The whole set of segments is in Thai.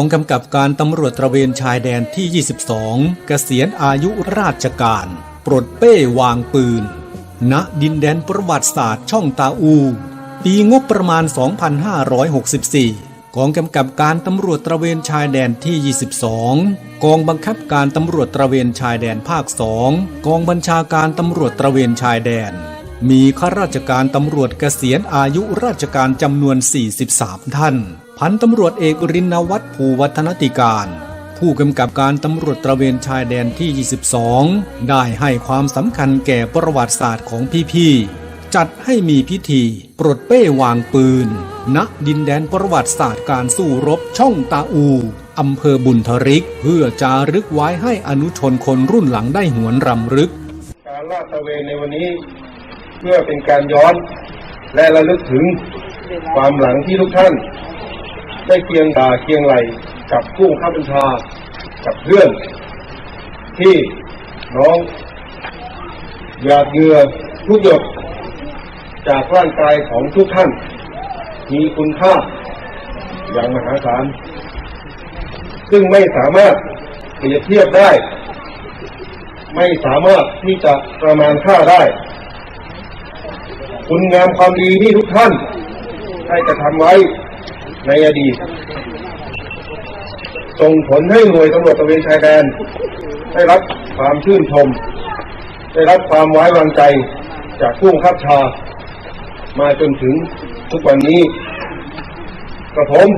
กองกำกับการตำรวจตระเวนชายแดนที่ 22 เกษียณอายุราชการ ปลดเป้วางปืน ณ ดินแดนประวัติศาสตร์ช่องตาอู ปีงบประมาณ 2564 กองกำกับการตำรวจตระเวนชายแดนที่ 22 กองบังคับการตำรวจตระเวนชายแดนภาค 2 กองบัญชาการตำรวจตระเวนชายแดน มีข้าราชการตำรวจเกษียณอายุราชการจำนวน 43 ท่าน พันตำรวจเอกรินวัฒน์ภูวัฒนติการ ผู้กำกับการตำรวจตระเวนชายแดนที่ 22 ได้ให้ความสำคัญแก่ประวัติศาสตร์ของพี่ๆ จัดให้มีพิธี ปลดเป้วางปืน ณ ดินแดนประวัติศาสตร์การสู้รบช่องตาอูอำเภอบุญทริก เพื่อจารึกไว้ให้อนุชนคนรุ่นหลังได้หวนรำลึก การลาดตระเวนในวันนี้ เพื่อเป็นการย้อนและระลึกถึงความหลังที่ทุกท่าน ได้เคียงบ่าเคียงไหลกับผู้ข้าบัญชากับเพื่อน ที่น้องหยาดเหงื่อทุกหยดจากร่างกายของทุกท่าน มีคุณค่าอย่างมหาศาลซึ่งไม่สามารถเปรียบเทียบได้ ไม่สามารถที่จะประมาณค่าได้ คุณงามความดีที่ทุกท่านได้กระทำไว้ในอดีตส่งผลให้หน่วยตำรวจตะเวนชายแดน ได้รับความชื่นชม ได้รับความไว้วางใจจากผู้บังคับชา มาจนถึงทุกวันนี้กระผม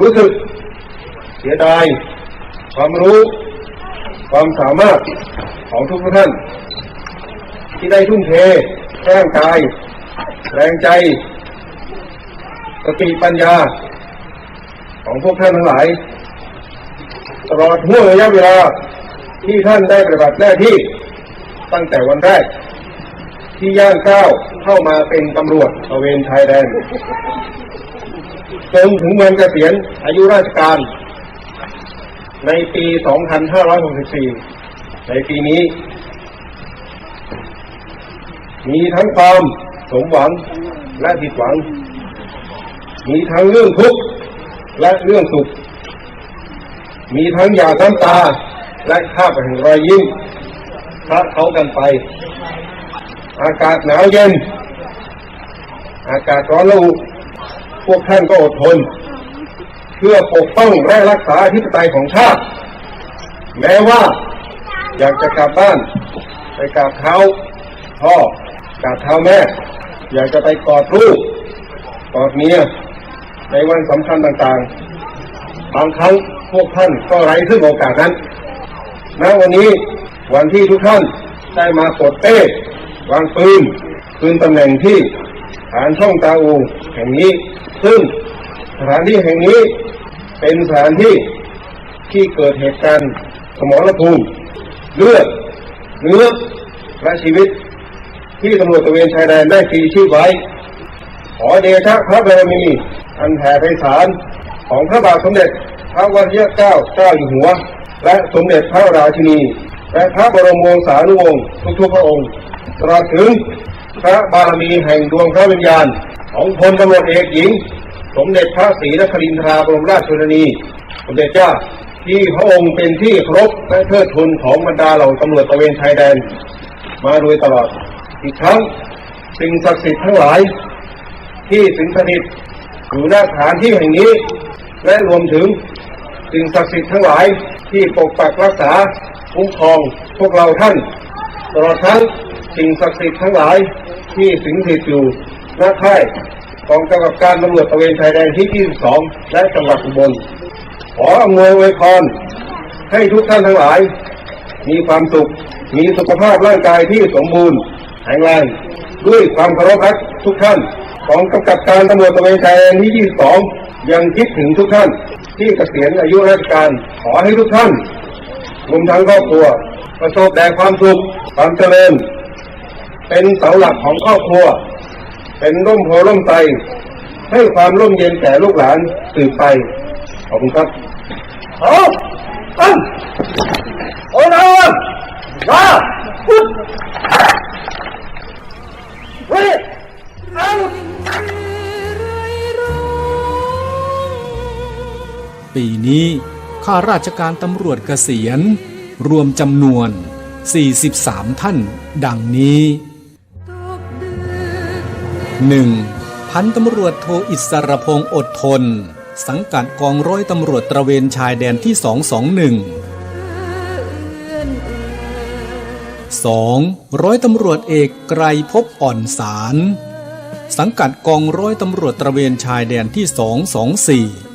รู้สึกเสียดาย ความรู้ ความสามารถของทุกท่าน ที่ได้ทุ่มเท ร่างกาย แรงใจ สติปัญญา ของพวกท่านทั้งหลาย ตลอดห่วงระยะเวลาที่ท่านได้ปฏิบัติหน้าที่ตั้งแต่วันแรก ที่ย่างก้าวเข้ามาเป็นตำรวจตระเวนชายแดนจนถึงวันเกษียณอายุราชการ ในปี 2564 ในปีนี้ มีทั้งความสมหวังและผิดหวัง มีทั้งเรื่องทุกข์และเรื่องสุข มีทั้งหยาดน้ำตาและข้าบแห่งรอยยิ้มพระเขากันไป อากาศหนาวเย็น อากาศร้อนระอุพวกท่านก็อดทน เพื่อปกป้องและรักษาอธิปไตยของชาติ แม้ว่าอยากจะกลับบ้าน ไปกราบเท้าพ่อ กราบเท้าแม่ อยากจะไปกอดลูกกอดเมียในวันสำคัญต่างๆ บางครั้งพวกท่านก็ไร้ซึ่งโอกาสนั้นณวันนี้วันที่ทุกท่านได้มากดเต้วางปืนปืนตำแหน่งที่ฐานช่องตาอูแห่งนี้ ซึ่งสถานที่แห่งนี้เป็นสถานที่ที่เกิดเหตุการณ์สมรภูมิเลือดเนื้อและชีวิต ที่ตำรวจตระเวนชายแดนได้ฟีชีพไว้ ขอเดชะพระบารมี อันแผ่ไพศาลของพระบาทสมเด็จ พระวชิรเกล้าเจ้าอยู่หัว และสมเด็จพระราชินี และพระบรมวงศานุวงศ์ทุกๆพระองค์ตลอดถึงพระบารมีแห่งดวงพระวิญญาณ ของพลตำรวจเอกหญิง สมเด็จพระศรีนครินทราบรมราชชนนี สมเด็จเจ้าที่พระองค์เป็นที่เคารพและเทิดทูนของบรรดาเหล่าตำรวจตระเวนชายแดน มาโดยตลอด อีกครั้งสิ่งศักดิ์สิทธิ์ทั้งหลาย ที่สิงสถิตอยู่หน้าฐานที่แห่งนี้ และรวมถึงสิ่งศักดิ์สิทธิ์ทั้งหลายที่ปกปักรักษาคุ้มครองพวกเราท่านตลอดทั้งสิ่งศักดิ์สิทธิ์ทั้งหลายที่สิงสถิตอยู่หน้าค่ายกองกำกับการตำรวจตระเวนชายแดนที่ 22 และจังหวัดอุบล ขออำนวยอวยพรให้ทุกท่านทั้งหลาย มีความสุข มีสุขภาพร่างกายที่สมบูรณ์ แข็งแรงด้วยความเคารพรักทุกท่านของกำกับการตำรวจตระเวนชายแดนที่ 22 ยังคิดถึงทุกท่าน ที่เกษียณอายุราชการขอให้ทุกท่านรวมทั้งครอบครัว ประสบแต่ความสุขความเจริญ เป็นเสาหลักของครอบครัว เป็นร่มโพร่มไทรให้ความร่มเย็นแก่ลูกหลานสืบไป ขอบคุณครับเอาตั้งโอ้นาวมาพุท ปีนี้ข้าราชการตำรวจเกษียณ รวมจำนวน 43 ท่าน ดังนี้ 1. พันตำรวจโทอิสรพงศ์อดทน สังกัดกองร้อยตำรวจตระเวนชายแดนที่ 221 2. ร้อยตำรวจเอกไกรภพบอ่อนสาร สังกัดกองร้อยตำรวจตระเวนชายแดนที่ 224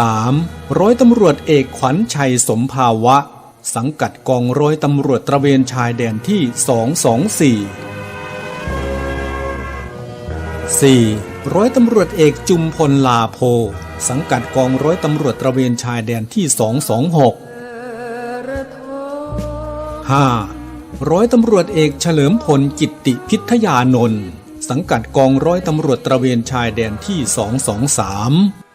3. ร้อยตำรวจเอกขวัญชัยสมภาวะ สังกัดกองร้อยตำรวจตระเวนชายแดนที่ 224 4. ร้อยตำรวจเอกจุมพลลาโพ สังกัดกองร้อยตำรวจตระเวนชายแดนที่ 226 5. ร้อยตำรวจเอกเฉลิมพลกิตติพิทยานนท์สังกัดกองร้อยตำรวจตระเวนชายแดนที่ 223อยู่แดนกัน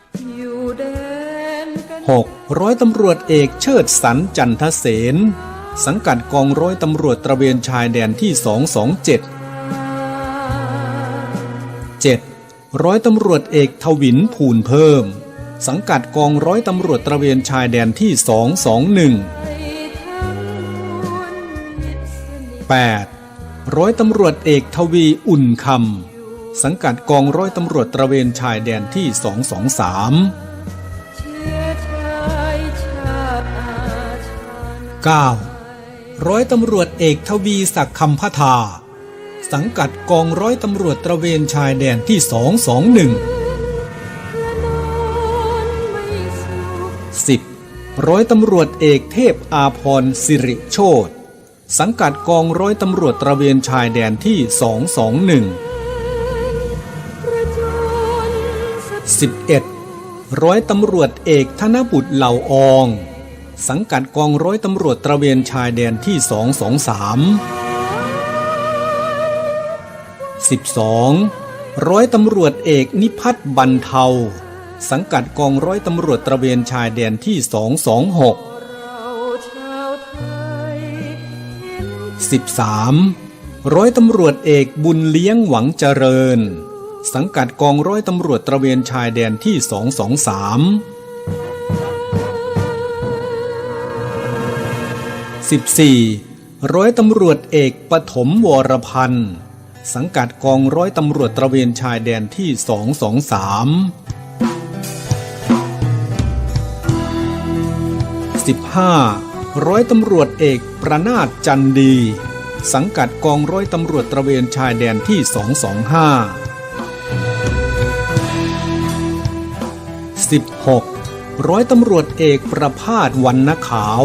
6. ร้อยตำรวจเอกเชิดสันจันทเสนสังกัดกองร้อยตำรวจตระเวนชายแดนที่ 227 7. ร้อยตำรวจเอกทวินภูนเพิ่ม สังกัดกองร้อยตำรวจตระเวนชายแดนที่ 221ไปทั้งมวลมิตรสนิท 8. ร้อยตำรวจเอกทวีอุ่นคำสังกัดกองร้อยตำรวจตระเวนชายแดนที่ 223 9. ร้อยตำรวจเอกทวีศักดิ์คำพทา สังกัดกองร้อยตำรวจตระเวนชายแดนที่ 221สุข 10. ร้อยตำรวจเอกเทพอาพรสิริโชตสังกัดกองร้อยตำรวจตระเวนชายแดนที่ 221 11. ร้อยตำรวจเอกธนบุตรเหล่าออง สังกัดกองร้อยตำรวจตระเวนชายแดนที่ 223 12. ร้อยตำรวจเอกนิพัฒน์บันเทา สังกัดกองร้อยตำรวจตระเวนชายแดนที่ 226เราชาวไทยเห็น 13. ร้อยตำรวจเอกบุญเลี้ยงหวังเจริญ สังกัดกองร้อยตำรวจตระเวนชายแดนที่ 223 14. ร้อยตำรวจเอกปฐมวรพันธ์ สังกัดกองร้อยตำรวจตระเวนชายแดนที่ 223 15. ร้อยตำรวจเอกประนาถจันดี สังกัดกองร้อยตำรวจตระเวนชายแดนที่ 225 16. ร้อยตำรวจเอกประพาสวรรณขาว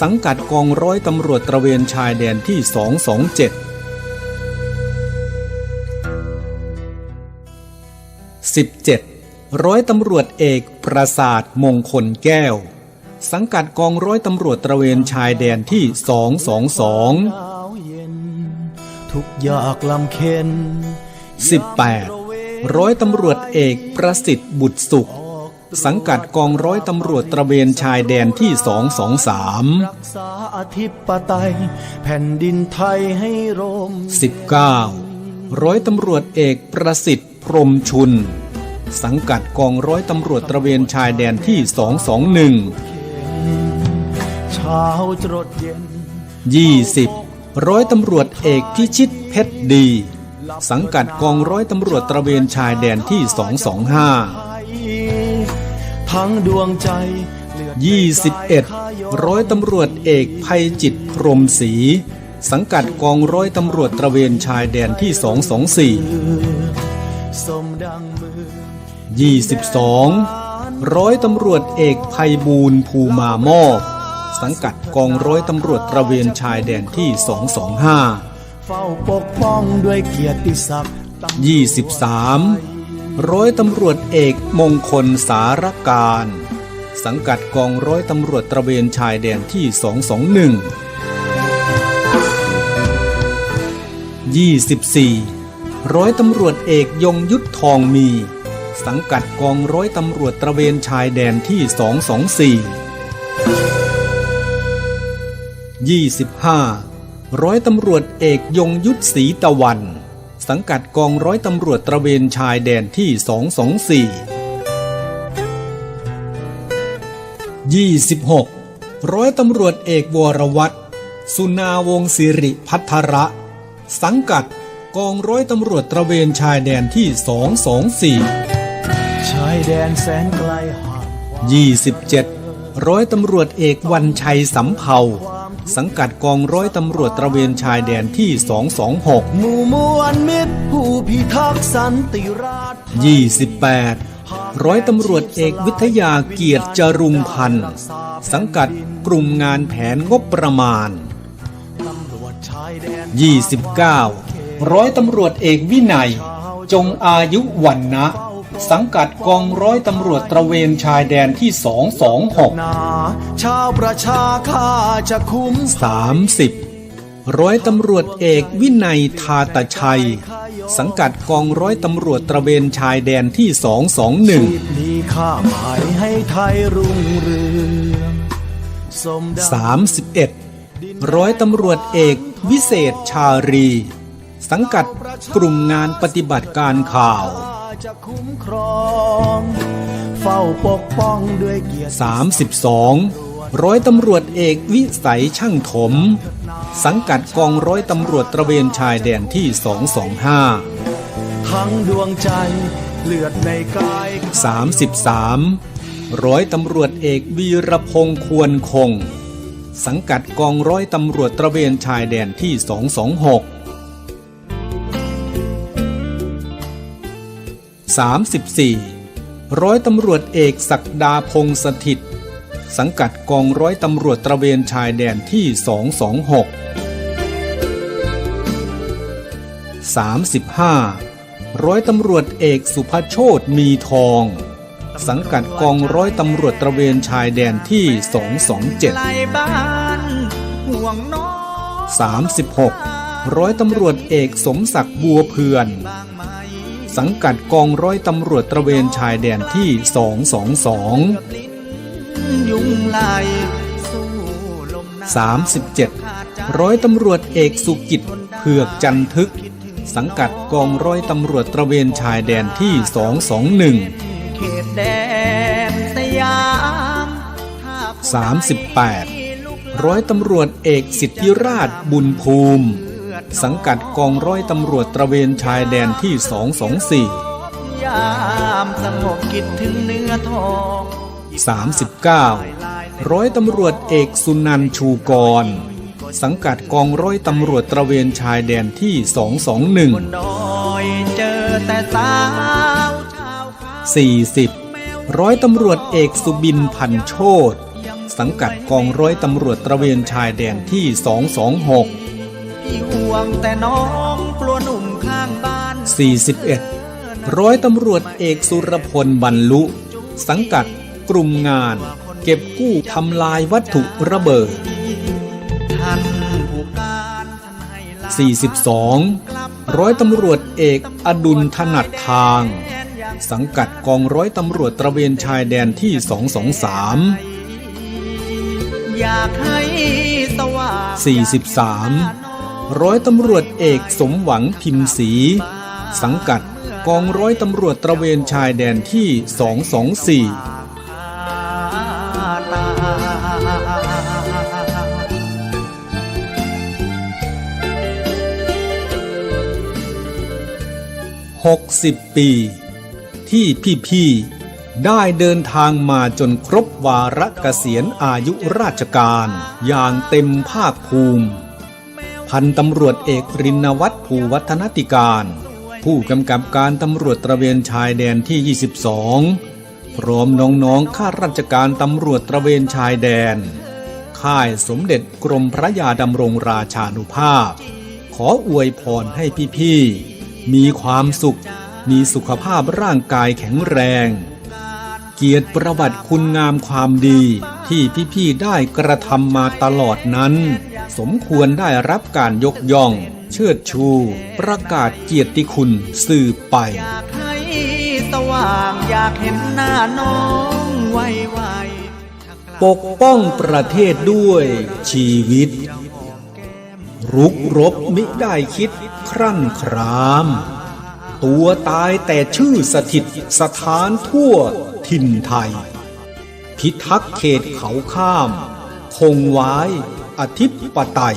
สังกัดกองร้อยตำรวจตระเวนชายแดนที่ 227 17. ร้อยตำรวจเอกประสาทมงคลแก้ว สังกัดกองร้อยตำรวจตระเวนชายแดนที่ 222 ทุกยากลำเค็น 18. ร้อยตำรวจเอกประสิทธิ์บุตรสุข สังกัดกองร้อยตำรวจตระเวนชายแดนที่ 223 รักษาอธิปไตย แผ่นดินไทยให้ร่ม 19. ร้อยตำรวจเอกประสิทธิ์พรหมชุน สังกัดกองร้อยตำรวจตระเวนชายแดนที่เช้าจรดเย็น221 20. ร้อยตำรวจเอกพิชิตเพชรดี สังกัดกองร้อยตำรวจตระเวนชายแดนที่ 225 ทั้งดวงใจเลือด21 ร้อยตำรวจเอกภัยจิตพรหมศรีสังกัดกองร้อยตำรวจตระเวนชายแดนที่ 224สมดังมือ22 ร้อยตำรวจเอกภัยบูลย์ภูมามอบสังกัดกองร้อยตำรวจตระเวนชายแดนที่ 225 เฝ้าปกป้องด้วยเกียรติศักดิ์ตำ23 ร้อยตำรวจเอกมงคลสารการ สังกัดกองร้อยตำรวจตระเวนชายแดนที่ 221 24 ร้อยตำรวจเอกยงยุทธทองมี สังกัดกองร้อยตำรวจตระเวนชายแดนที่ 224 25 ร้อยตำรวจเอกยงยุทธศรีตะวัน สังกัดกองร้อยตำรวจตระเวนชายแดนที่ 224 26 ร้อยตำรวจเอกวรวัตรสุนาวงศิริพัทระ สังกัดกองร้อยตำรวจตระเวนชายแดนที่ 224 ชายแดนแสนไกลห่าง27 ร้อยตำรวจเอกวันชัยสำเภา สังกัดกองร้อยตำรวจตระเวนชายแดนที่ 226 หมู่มวลมิตรผู้พิทักษ์สันติราษฎร์28 ร้อยตำรวจเอกวิทยาเกียรติจรุงพันธ์ สังกัดกลุ่มงานแผนงบประมาณตำรวจชายแดน29 ร้อยตำรวจเอกวินัย จงอายุวันนะ สังกัดกองร้อยตำรวจตระเวนชายแดนที่ 226นาชาวประชาข้าจะคุ้ม 30 ร้อยตำรวจเอกวินัยทาตชัย สังกัดกองร้อยตำรวจตระเวนชายแดนที่ 221มีค่าหมายให้ไทยรุ่งเรืองสมดัง31 ร้อยตำรวจเอกวิเศษชารี สังกัดกลุ่มงานปฏิบัติการข่าว จะคุ้มครองเฝ้าปกป้องด้วยเกียรติ32 ร้อยตำรวจเอกวิสัยช่างถม สังกัดกองร้อยตำรวจตระเวนชายแดนที่ 225 ทั้งดวงใจเลือดในกาย33 ร้อยตำรวจเอกวีรพงษ์ควรคง สังกัดกองร้อยตำรวจตระเวนชายแดนที่ 226 34 ร้อยตำรวจเอกศักดาพงสถิต สังกัดกองร้อยตำรวจตระเวนชายแดนที่ 226 35 ร้อยตำรวจเอกสุภโชตมีทอง สังกัดกองร้อยตำรวจตระเวนชายแดนที่ 227 36 ร้อยตำรวจเอกสมศักดิ์บัวเพื่อน สังกัดกองร้อยตำรวจตระเวนชายแดนที่ 222 37 ร้อยตำรวจเอกสุกิจเผือกจันทึก สังกัดกองร้อยตำรวจตระเวนชายแดนที่ 221เขตแดนสยาม38 ร้อยตำรวจเอกสิทธิราชบุญภูมิ สังกัดกองร้อยตำรวจตระเวนชายแดนที่ 224 ยามสงบคิดถึงเนื้อทอง39 ร้อยตำรวจเอกสุนันท์ชูกร สังกัดกองร้อยตำรวจตระเวนชายแดนที่บน221ดอยเจอแต่สาวชาวเขา40 ร้อยตำรวจเอกสุบินพันโชตสังกัดกองร้อยตำรวจตระเวนชายแดนที่ 226 พี่ห่วงแต่น้องกลัวหนุ่มข้างบ้าน 41 ร้อยตำรวจเอกสุรพลบรรลุ สังกัดกลุ่มงาน เก็บกู้ทำลายวัตถุระเบิดท่านผู้การท่านให้ลา42 ร้อยตำรวจเอกอดุลถนัดทาง สังกัดกองร้อยตำรวจตระเวนชายแดนที่ 223 อยากให้สว่าง43 ร้อยตำรวจเอกสมหวังพิมพ์ศรีสังกัดกองร้อยตำรวจตระเวนชายแดนที่ 224 60 ปี ที่พี่ๆได้เดินทางมาจนครบวาระเกษียณอายุราชการ อย่างเต็มภาคภูมิ พันตำรวจเอกรินวัฒน์ภูวัฒนติการ ผู้กำกับการตำรวจตระเวนชายแดนที่ 22 พร้อมน้องๆข้าราชการตำรวจตระเวนชายแดน ค่ายสมเด็จกรมพระยาดำรงราชานุภาพ ขออวยพรให้พี่ๆ มีความสุข มีสุขภาพร่างกายแข็งแรง เกียรติประวัติคุณงามความดีที่พี่ๆ ได้กระทำมาตลอดนั้น สมควรได้รับการยกย่อง เชิดชู ประกาศเกียรติคุณสืบไป อยากให้สว่างอยากเห็นหน้าน้องไวไวปกป้องประเทศด้วยชีวิต รุกรบมิได้คิดครั่นคราม ตัวตายแต่ชื่อสถิตสถานทั่วถิ่นไทย พิทักษ์เขตเขาข้าม คงไว้ อธิปไตย